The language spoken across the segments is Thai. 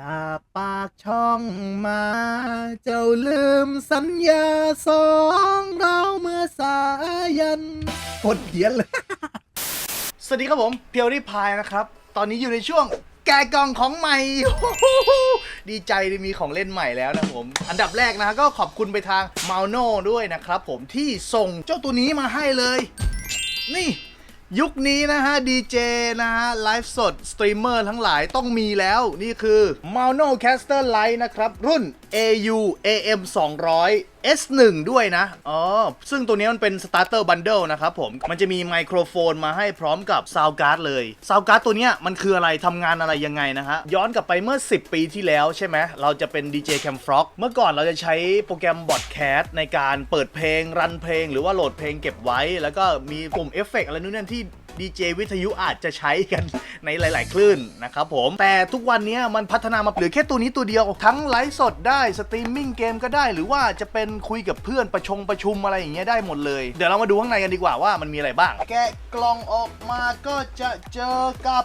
จากปากช่องมา เจ้าลืมสัญญาสองเราเมื่อสายันกดเขียนเลย สวัสดีครับผมเพียวรี่พายนะครับ ตอนนี้อยู่ในช่วงแกะกล่องของใหม่ ดีใจที่มีของเล่นใหม่แล้วนะผม อันดับแรกนะก็ขอบคุณไปทางมาโน่ด้วยนะครับผมที่ส่งเจ้าตัวนี้มาให้เลย นี่ ยุคนี้นะฮะดีเจนะฮะไลฟ์สด สตรีมเมอร์ทั้งหลายต้องมีแล้ว นี่คือ Mono Caster Lite นะครับ รุ่น AU AM 200 S1 ด้วยนะ อ๋อ ซึ่งตัวนี้มันเป็น Starter Bundle นะครับผม มันจะมีไมโครโฟนมาให้พร้อมกับ Sound Card เลย Sound Card ตัวนี้มันคืออะไรทำงานอะไรยังไงนะฮะ ย้อนกลับไปเมื่อ 10 ปีที่แล้วใช่ไหม เราจะเป็น DJ Cam Frog เมื่อก่อนเราจะใช้โปรแกรม Botcast ในการเปิดเพลง รันเพลง หรือว่าโหลดเพลงเก็บไว้ แล้วก็มีปุ่มเอฟเฟกต์อะไรนู่นนั่นที่ ดีเจวิทยุอาจจะใช้กันในหลาย ๆ คลื่นนะครับผม แต่ทุกวันนี้มันพัฒนามาเหลือแค่ตัวนี้ตัวเดียว ทั้งไลฟ์สดได้สตรีมมิ่งเกมก็ได้ หรือว่าจะเป็นคุยกับเพื่อนประชงประชุมอะไรอย่างเงี้ยได้หมดเลย เดี๋ยวเรามาดูข้างในกันดีกว่าว่ามันมีอะไรบ้าง แกะกล่องออกมาก็จะเจอกับ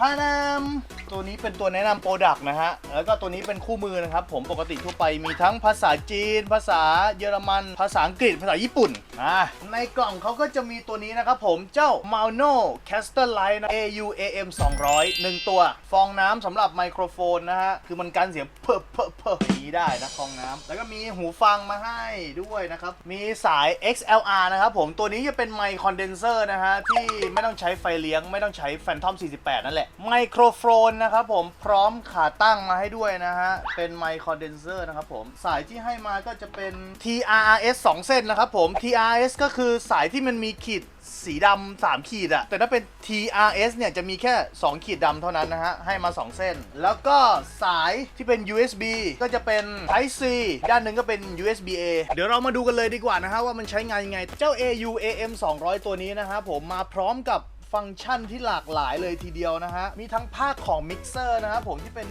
พานามตัวนี้เป็นตัวแนะนำโปรดักต์นะฮะ แล้วก็ตัวนี้เป็นคู่มือนะครับ ผมปกติทั่วไปมีทั้งภาษาจีน ภาษาเยอรมัน ภาษาอังกฤษ ภาษาญี่ปุ่นอ่าในกล่องเขาก็จะมีตัวนี้นะครับผมเจ้า m a u n o Caster Light นะ AU AM 200 1 ตัว ฟองน้ำสำหรับไมโครโฟนนะฮะ คือมันกันเสียงเพิ่มเพิ่มเพิ่มอนี้ได้นะฟองน้ำแล้วก็มีหูฟังมาให้ด้วยนะครับ มีสาย XLR นะครับผมตัวนี้จะเป็นไมค์คอนเดนเซอร์นะฮะที่ไม่ต้องใช้ไฟเลี้ยงไม่ต้องใช้ Phantom 48 นั่นแหละไมโครโฟนนะครับผมพร้อมขาตั้งมาให้ด้วยนะฮะ เป็นไมค์คอนเดนเซอร์นะครับผม สายที่ให้มาก็จะเป็น TRS 2 เส้นนะครับผม TRS ก็คือสายที่มันมีขีดสีดำสามขีดอะแต่ถ้าเป็น TRS เนี่ยจะมีแค่ 2 ขีดดำเท่านั้นนะฮะ ให้มา 2 เส้น แล้วก็สายที่เป็น USB ก็จะเป็น Type C ด้านหนึ่งก็เป็น USB A เดี๋ยวเรามาดูกันเลยดีกว่านะฮะว่ามันใช้งานยังไง เจ้า AU AM 200 ตัวนี้นะฮะผมมาพร้อมกับ ฟังก์ชันที่หลากหลายเลยทีเดียวนะฮะ มีทั้งภาคของมิกเซอร์นะครับผมที่เป็น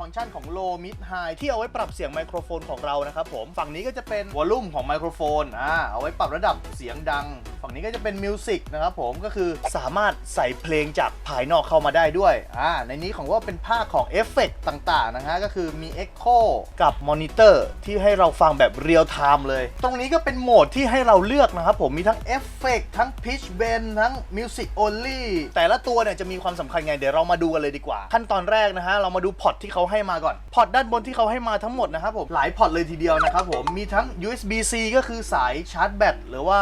ฟังก์ชันของ low mid high ที่เอาไว้ปรับเสียงไมโครโฟนของเรานะครับผม ฝั่งนี้ก็จะเป็นวอลลุ่มของไมโครโฟนอ่าเอาไว้ปรับระดับเสียงดัง ฝั่งนี้ก็จะเป็นมิวสิกนะครับผมก็คือสามารถใส่เพลงจากภายนอกเข้ามาได้ด้วยอ่าในนี้ของว่าเป็นภาคของเอฟเฟกต่างๆนะฮะก็คือมี Echo กับมอนิเตอร์ที่ให้เราฟังแบบเรียลไทม์เลย ตรงนี้ก็เป็นโหมดที่ให้เราเลือกนะครับผมมีทั้งเอฟเฟกทั้ง Pitch Bend ทั้ง Music Only แต่ละตัวเนี่ยจะมีความสำคัญไง เดี๋ยวเรามาดูกันเลยดีกว่า ขั้นตอนแรกนะฮะ เรามาดูพอร์ตที่เขาให้มาก่อน พอร์ตด้านบนที่เขาให้มาทั้งหมดนะครับผม หลายพอร์ตเลยทีเดียวนะครับผม มีทั้ง USB-C ก็คือสายชาร์จแบตหรือว่า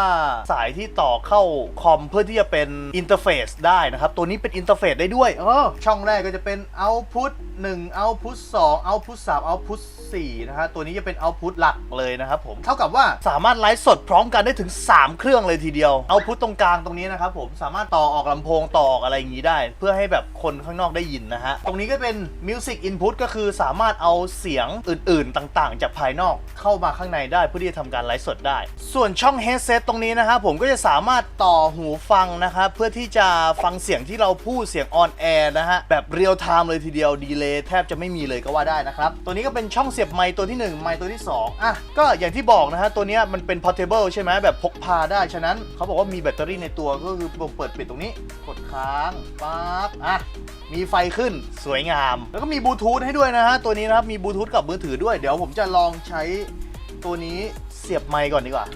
สายที่ต่อเข้าคอมเพื่อที่จะเป็นอินเทอร์เฟซได้นะครับ ตัวนี้เป็นอินเทอร์เฟซได้ด้วยเออช่องแรกก็จะเป็น Output 1 Output 2 Output 3 Output 4นะฮะ ตัวนี้จะเป็น Output หลักเลยนะครับผม เท่ากับว่าสามารถไลฟ์สดพร้อมกันได้ถึง 3 เครื่องเลยทีเดียว Output ตรงกลางตรงนี้นะครับผม สามารถต่อออกลำโพงต่อออกอะไรอย่างนี้ได้ เพื่อให้แบบคนข้างนอกได้ยินนะฮะ ตรงนี้ก็เป็น Music Input ก็คือสามารถเอาเสียงอื่นๆ ต่างๆ จากภายนอกเข้ามาข้างในได้เพื่อที่จะทำการไลฟ์สดได้ ส่วนช่อง headset ตรงนี้นะครับผมก็จะสามารถต่อหูฟังนะครับเพื่อที่จะฟังเสียงที่เราพูดเสียง on air นะฮะแบบเรียลไทม์เลยทีเดียวดีเลยแทบจะไม่มีเลยก็ว่าได้นะครับตัวนี้ก็เป็นช่องเสียบไมค์ตัวที่ 1 ไมค์ตัวที่ 2อะก็อย่างที่บอกนะฮะตัวนี้มันเป็น portable ใช่ไหมแบบพกพาได้ฉะนั้นเขาบอกว่ามีแบตเตอรี่ในตัวก็คือเปิดปิดตรงนี้กดค้างปั๊บอะมีไฟขึ้นสวยงาม แล้วก็มีบลูทูธให้ด้วยนะฮะ ตัวนี้นะครับ มีบลูทูธกับมือถือด้วย เดี๋ยวผมจะลองใช้ตัวนี้เสียบไมค์ก่อนดีกว่า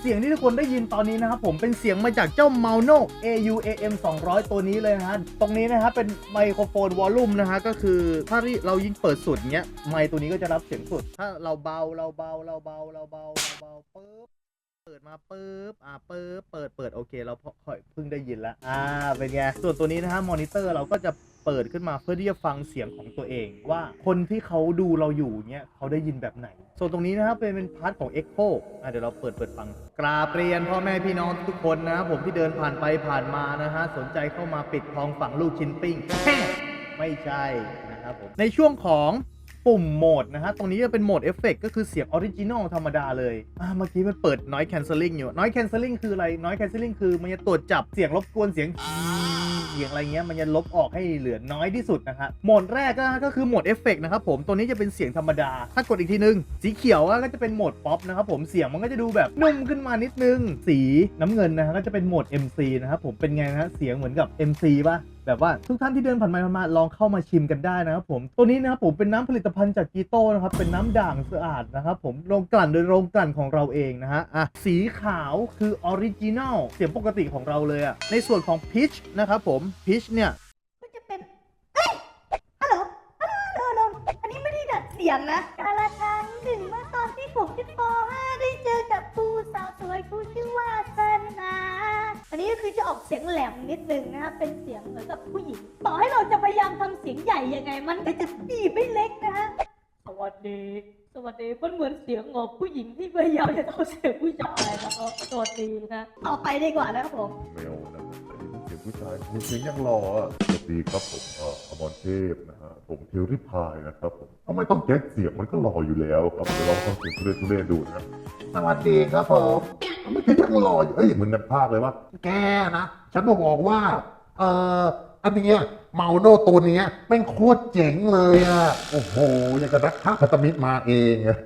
เสียงที่ทุกคนได้ยินตอนนี้นะครับ ผมเป็นเสียงมาจากเจ้า m a u n o AU AM 200 ตัวนี้เลยนะฮะ ตรงนี้นะฮะเป็นไมโครโฟนวอลลุ่มนะฮะ ก็คือถ้าเรายิ่งเปิดสุดเงี้ยไมค์ตัวนี้ก็จะรับเสียงสุด ถ้าเราเบาเราเบาเราเบาเราเบาเราเบาปุ๊บ เปิดมาปุ๊บ อ่าปุ๊บ เปิด เปิด โอเค เราค่อยเพิ่งได้ยินละ อ่า เป็นไง ส่วนตัวนี้นะฮะ มอนิเตอร์เราก็จะเปิดขึ้นมาเพื่อที่จะฟังเสียงของตัวเอง ว่าคนที่เขาดูเราอยู่เนี้ยเขาได้ยินแบบไหน ส่วนตรงนี้นะครับเป็นเป็นพาร์ทของ Echo อะเดี๋ยวเราเปิดเปิดฟัง กราบเรียนพ่อแม่พี่น้องทุกคนนะครับผมที่เดินผ่านไปผ่านมานะฮะ สนใจเข้ามาปิดทองฝั่งลูกชิ้นปิ้ง ไม่ใช่นะครับผม ในช่วงของ ปุ่มโหมดนะฮะ ตรงนี้จะเป็นโหมดเอฟเฟกก็คือเสียงออริจินอลธรรมดาเลยอ่าเมื่อกี้มันเปิด noise cancelling อยู่ noise cancelling คืออะไร noise cancelling คือมันจะตรวจจับเสียงรบกวนเสียงเสียงอะไรเงี้ยมันจะลบออกให้เหลือน้อยที่สุดนะครับโหมดแรกก็คือโหมดเอฟเฟกนะครับผมตัวนี้จะเป็นเสียงธรรมดา ถ้ากดอีกทีนึง สีเขียวก็จะเป็นโหมดป๊อปนะครับผมเสียงมันก็จะดูแบบนุ่มขึ้นมานิดนึง สีน้ำเงินนะฮะก็จะเป็นโหมด MC นะครับผมเป็นไงนะฮะเสียงเหมือนกับ MC ป่ะ แบบว่าทุกท่านที่เดินผ่านไปผ่านมาลองเข้ามาชิมกันได้นะครับผมตัวนี้นะครับผมเป็นน้ำผลิตภัณฑ์จากกีโต้นะครับเป็นน้ำด่างสะอาดนะครับผมโรงกลั่นโดยโรงกลั่นของเราเองนะฮะอะสีขาวคือออริจินัลเสียงปกติของเราเลยอะในส่วนของพิชนะครับผมพิชเนี่ยก็จะเป็นเอ้ยฮัลโหลฮัลโหลอันนี้ไม่ได้ดัดเสียงนะกาละครั้งหนึ่งเมื่อตอนที่ผมที่ป .5 นนี้ก็คือจะออกเสียงแหลมนิดนึงนะครับเป็นเสียงเหมือนกับผู้หญิง ต่อให้เราจะพยายามทำเสียงใหญ่ยังไง มันก็จะดีไม่เล็กนะฮะสวัสดี สวัสดีมันเหมือนเสียงของผู้หญิงที่พยายามจะทำเสียงผู้ชายนะครับสวัสดีนะ ต่อไปดีกว่านะครับผม ไม่เอานะครับอันนี้เป็นเสียงผู้ชายมีเสียงยังหล่ออะสวัสดีครับผมเอ่ออมรเทพนะฮะผมเทวริพายนะครับผมเอาไม่ต้องแก๊กเสียงมันก็หล่ออยู่แล้วครับเดี๋ยวลองฟังเสียงทุเรศทุเรศดูนะสวัสดีครับผมไม่ใช่ยังหล่ออยู่เอ้ยเหมือนกันภาคเลยว่า แกนะ ฉันบอกว่า เอ่ออันเนี้ยเมาโนตัวเนี้ยแม่งโคตรเจ๋งเลยอะ โอ้โหอย่างกับนักฆ่าพัตมิตรมาเองอะ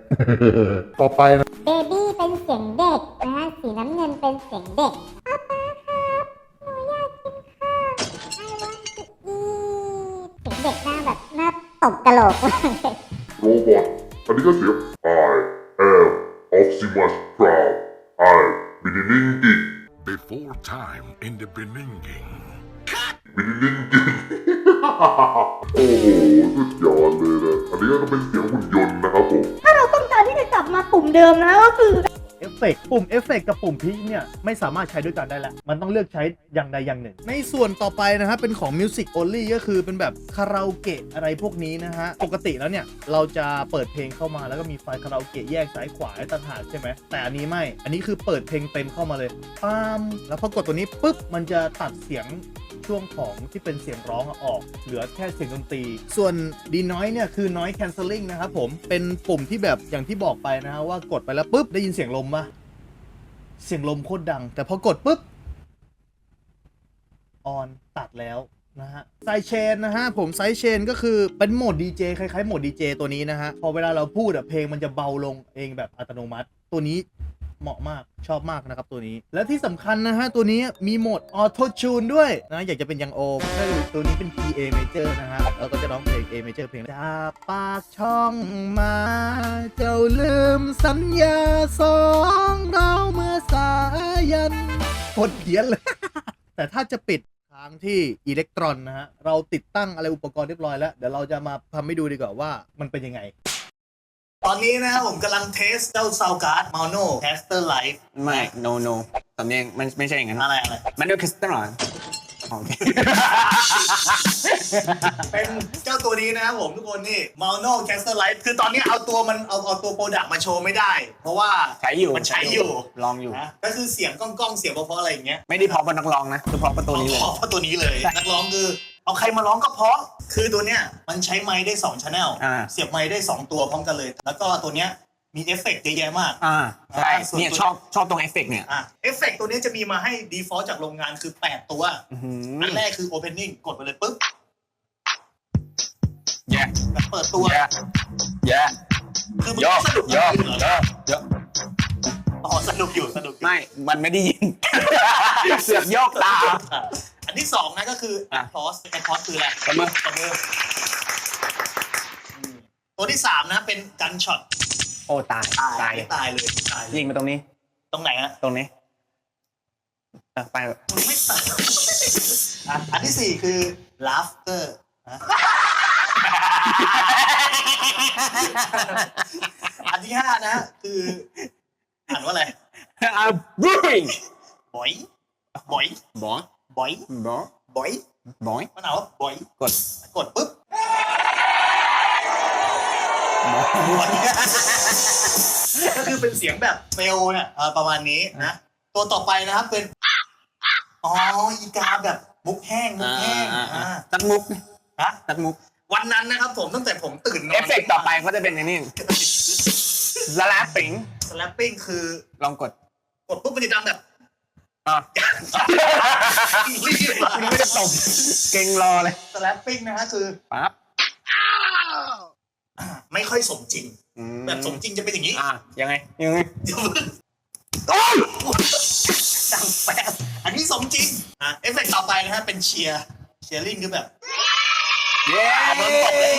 ต่อไปนะเบบี้เป็นเสียงเด็กนะฮะสีน้ำเงินเป็นเสียงเด็กป๊าป๊าครับหนูอยากกินข้าว I want to eat เสียงเด็กหน้าแบบหน้าตบกะโหลกมากเลยโรบอทอันนี้ก็เสียง I am Optimus Prime I beginning it Before time in the beginning. beginning it โอ้โหสุดยอดเลยนะ อันนี้ก็เป็นเสียงหุ่นยนต์นะครับผม ถ้าเราต้องการที่จะกลับมาปุ่มเดิมนะก็คือเอ ฟกปุ่มเอฟเฟกกับปุ่มพิชเนี่ยไม่สามารถใช้ด้วยกันได้แล้ว มันต้องเลือกใช้อย่างใดอย่างหนึ่ง ในส่วนต่อไปนะฮะเป็นของ Music Only ก็คือเป็นแบบคาราโอเกะอะไรพวกนี้นะฮะ ปกติแล้วเนี่ย เราจะเปิดเพลงเข้ามาแล้วก็มีไฟล์คาราโอเกะแยกซ้ายขวาให้ต่างหากใช่ไหม แต่อันนี้ไม่ อันนี้คือเปิดเพลงเต็มเข้ามาเลยปามแล้วพอกดตัวนี้ปุ๊บมันจะตัดเสียงช่วงของที่เป็นเสียงร้องออก เหลือแค่เสียงดนตรี ส่วน d e noise เนี่ยคือ noise cancelling นะครับผมเป็นปุ่มที่แบบอย่างที่บอกไปนะฮะว่ากดไปแล้วปุ๊บได้ยินเสียงลมปะเสียงลมโคตรดัง แต่พอกดปุ๊บออนตัดแล้วนะฮะไซเชนนะฮะผมไซเชนก็คือเป็นโหมดดีเจคล้ายๆโหมดดีเจตัวนี้นะฮะ พอเวลาเราพูดอะเพลงมันจะเบาลงเองแบบอัตโนมัติ ตัวนี้ เหมาะมากชอบมากนะครับตัวนี้ และที่สำคัญนะฮะ ตัวนี้มีโหมดออโต t ูนด้วยนะอยากจะเป็นยังโอมก็คือตัวนี้เป็น P A major นะฮะแล้วก็จะร้องเพลง A major เพลงจากปากช่องมา เจ้าลืมสัญญาสองเราเมื่อสายันโคตรเพี้ยนเลย แต่ถ้าจะปิดทางที่อิเล็กตรอนนะฮะ เราติดตั้งอะไรอุปกรณ์เรียบร้อยแล้ว เดี๋ยวเราจะมาทำให้ดูดีกว่าว่ามันเป็นยังไง ตอนนี้นะครับผมกำลังเทสเจ้าซาวการ์ดมาโนแคสเตอร์ไลฟ์ไม่ no no สำเนียงมันไม่ใช่อย่างนั้น อะไรอะไรมันด้วยคริสตัลโอเคเป็นเจ้าตัวนี้นะครับผมทุกคนนี่มาโนแคสเตอร์ไลฟ์คือตอนนี้เอาตัวมันเอาเอาตัวโปรดักต์มาโชว์ไม่ได้ เพราะว่าใช้อยู่มันใช้อยู่ลองอยู่นะก็คือเสียงก้องๆเสียงเพราะๆอะไรอย่างเงี้ย ไม่ได้เพราะเป็นนักร้องนะคือเพราะเป็นตัวนี้เลย เพราะตัวนี้เลย นักร้องคือเอาใครมาร้องก็เพราะคือตัวเนี้ยมันใช้ไมค์ได้2 channel อ่า เสียบไมค์ได้ 2 ตัวพร้อมกันเลย แล้วก็ตัวเนี้ยมีเอฟเฟกต์เยอะแยะมาก อ่าใช่ส่วน เนี่ยตัวชอบชอบตรงเอฟเฟกต์เนี่ยอะเอฟเฟกต์ตัวเนี้ยจะมีมาให้ default จากโรงงานคือ 8 ตัว อื้อหืออันแรกคือ opening กดไปเลยปุ๊บแย่แบบเปิดตัว แย่แย่คือมันโยสนุกโยจริงๆเหรอโยโยอ๋อสนุกอยู่สนุกอยู่ไม่มันไม่ได้ยิน เสือกโยกตาม อะ อันที่สองนะก็คืออะ applause applause คืออะไรตบมือตบมืออืมตัวที่สามนะเป็น gun shot โอ้ตายตาย ตายเลยตายเลยยิงมาตรงนี้ ตรงไหนฮะตรงนี้เออไปเถอะมึงไม่ตายอะอันที่สี่คือ laughter นะอันที่ห้านะคืออ่านว่าอะไร อ่าบูริงบ่อยบ่อยบอ บ่อยบอบ่อยบอยมันอ่านว่าบ่อยกดกดปุ๊บก็คือเป็นเสียงแบบเฟลเนี่ยเอ่อประมาณนี้นะตัวต่อไปนะครับเป็นอ๋ออีกาแบบมุกแห้งมุกแห้งอ่าอ่าอ่าตัดมุกฮะตัดมุก วันนั้นนะครับผมตั้งแต่ผมตื่นนอนเอฟเฟกต์ต่อไปก็จะเป็นอย่างนี้สลับปิงสแลปปิ้งคือลองกด กดปุ๊บมันจะดังแบบอะ รีบคุณไม่ได้ตบเก่งรอเลยสแลปปิ้งนะฮะคือปั๊บอ่าไม่ค่อยสมจริงอืมแบบสมจริงจะเป็นอย่างนี้อะยังไงยังไงเดี๋ยวมึงโอ้ยดังแป๊บอันนี้สมจริงอะเอฟเฟกต์ต่อไปนะฮะเป็นเชียร์เชียร์ลิงคือแบบเย้โดนตบเลย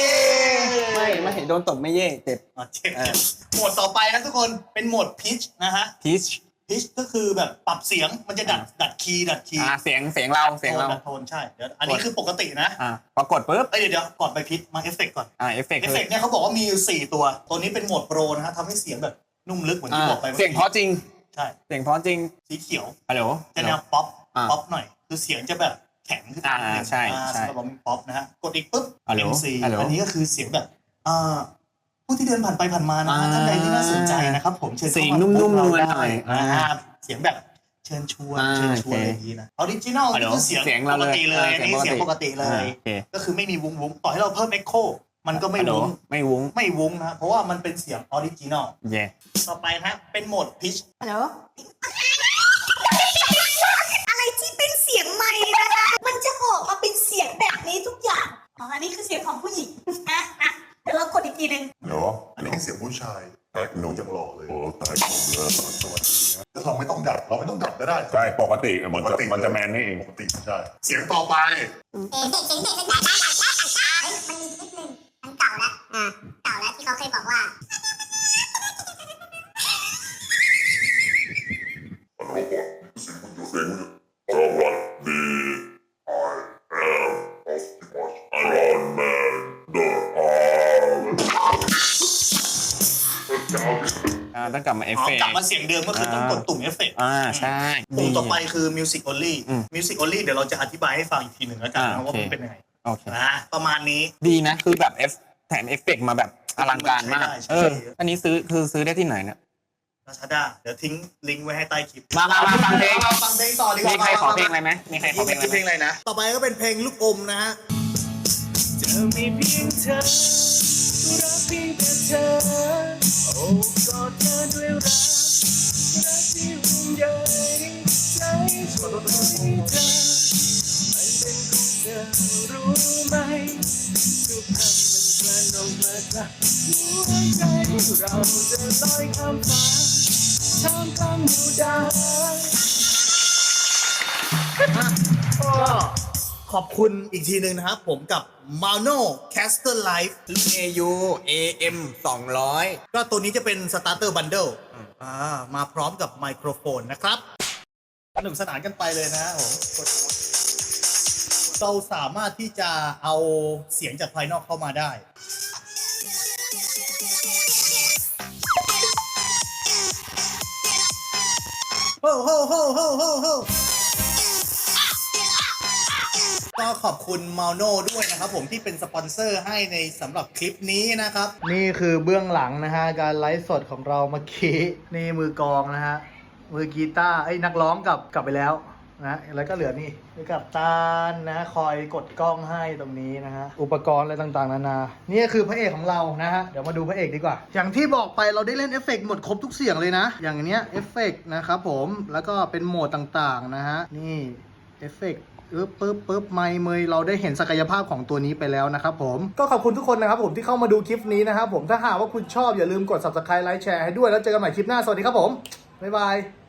ไม่ไม่เห็นโดนตบไม่เย่เจ็บอ๋อเจ็บเออโหมดต่อไปนะทุกคนเป็นโหมดพิชนะฮะพีช พิชก็คือแบบปรับเสียงมันจะดัดดัดคีย์ดัดคีย์อ่าเสียงเสียงเราเสียงเราโทนดัดโทนใช่เดี๋ยวอันนี้คือปกตินะอ่าพอกดปุ๊บเอ้ยเดี๋ยวเดี๋ยวก่อนไปพิชมาเอฟเฟกต์ก่อนอ่าเอฟเฟกต์เอฟคืเฟอกต์เนี่ยเขาบอกว่ามีอยู่สี่ตัว ตัวนี้เป็นโหมดโปรนะฮะทำให้เสียงแบบนุ่มลึกเหมือนที่อ่าบอกไปมื่อกี้เสียงเพราะจริงใช่เสียงเพราะจริงสีเขียวฮัลโหลจะแนวป๊อปอ่าป๊อปหน่อย คือเสียงจะแบบแข็งขึ้นอ่านิดนึงใช่อ่าใช่สำหรับผมเป็นป๊อปนะฮะกดอีกปุ๊บฮัลโหล MC ฮัลโหลอันนี้ก็คือเสียงแบบอ่า ผู้ที่เดินผ่านไปผ่านมานะฮะอ่าท่านใดที่น่าสนใจนะครับ ผมเชิญเข้าเสียงมานุ่มๆพบเราหน่ได้อยอ่านะครับเสียงแบบเชิญชวนอ่าเชิญชวนโอเคอะไรอย่างนี้นะออริจินอลฮัลโหลคือเสียงเสียงเราปเลกยติเลยอ่าอันนี้เสีเสียยงงปปกกติติเลอ่ายโอเคก็คือไม่มีวุ้งวุ้งต่อให้เราเพิ่มเอ็กโคมันก็ไม่ฮัลโหลวุ้งไม่วุ้งไม่วุ้งนะเพราะว่ามันเป็นเสียงออริจินอลเย่ต่อไปนะฮะเป็นโหมดพิชฮัลโหลอะไรที่เป็นเสียงไม้นะคะมันจะออกมาเป็นเสียงแบบนี้ทุกอย่าง อ๋ออันนี้คือเสียงของผู้หญิงนะอะเดี๋ยวเรากดอีกทีหนึ่งเนาะอันนี้เสียงผู้ชายแอ๊กหนูจังหล่อเลย โอ้ตายผมเลยสวัสดีนะแล้วเราไม่ต้องดัด เราไม่ต้องดัดก็ได้ ใช่ ปกติมันจะมันจะแมนนี่เอง ปกติใช่ เสียงต่อไป เสียงเด็กเสียงเด็กเป็นแบบได้ได้ได้ได้เฮ้ยมันมีคลิปหนึ่งมันเก่าแล้วอ่าเก่าแล้วที่เขาเคยบอกว่า อ่าต้องกลับมาเอฟอ๋อเฟกกลับมาเสียงเดิมก็คือต้องกดตุ่มเอฟเฟกต์อ่าใช่ ปุ่มต่อไปคือ Music Only อืม Music Only เดี๋ยวเราจะอธิบายให้ฟังอีกทีหนึ่งแล้วกันอ่านะว่าโอเค มันเป็นยังไงโอเค นะประมาณนี้ ดีนะ คือแบบเอฟแถมเอฟเฟกต์มาแบบอลังการมาก ใช้ได้ใช้เอได้ออันนี้ซื้อคือซื้อได้ที่ไหนเนี่ย ราชาดาเดี๋ยวทิ้งลิงก์ไว้ให้ใต้คลิปมามามาฟังเพลง มาฟังเพลงต่อดีกว่ามีใครขอเพลงอะไรมาไหมมีใครขอเพลงอะไรเพลงไหม อะไรนะ ต่อไปก็เป็นเพลงลูกอมนะฮะจะมีเพียงเธอรักเพียงแต่เธอ อ้กอดเธอด้วยรักรักที่ห่วงใยใจช่วยเธอมันเป็นของเธอรู้ไหมทุกคำมันกลั่นออกมาจากหัวใจเราจะลอยข้ามฟ้าท่ามกลางหมู่ดาวก็ ขอบคุณอีกทีหนึ่งนะครับ ผมกับ Mano Caster Life รุ่น AU AM 200 ก็ตัวนี้จะเป็น Starter Bundle อ่ามาพร้อมกับไมโครโฟนนะครับสนุกสนานกันไปเลยนะผมเราสามารถที่จะเอาเสียงจากภายนอกเข้ามาได้ โฮโฮโฮโฮโฮ ก็ขอบคุณมาโน่ด้วยนะครับผมที่เป็นสปอนเซอร์ให้ในสำหรับคลิปนี้นะครับ นี่คือเบื้องหลังนะฮะการไลฟ์สดของเราเมื่อกี้นี่มือกลองนะฮะมือกีตาร์ไอ้ยนักร้องกลับกลับไปแล้วนะแล้วก็เหลือนี่คือกับตาลนะคอยกดกล้องให้ตรงนี้นะฮะอุปกรณ์อะไรต่างๆนานานี่คือพระเอกของเรานะฮะเดี๋ยวมาดูพระเอกดีกว่า อย่างที่บอกไปเราได้เล่นเอฟเฟกต์หมดครบทุกเสียงเลยนะ อย่างเนี้ยเอฟเฟกต์นะครับผมแล้วก็เป็นโหมดต่างๆนะฮะนี่เอฟเฟกต์ ปึ๊บปึ๊บปึ๊บไม่เมยเราได้เห็นศักยภาพของตัวนี้ไปแล้วนะครับผมก็ขอบคุณทุกคนนะครับผมที่เข้ามาดูคลิปนี้นะครับผมถ้าหากว่าคุณชอบอย่าลืมกด subscribe ไลค์แชร์ให้ด้วยแล้วเจอกันใหม่คลิปหน้าสวัสดีครับผมบ๊ายบาย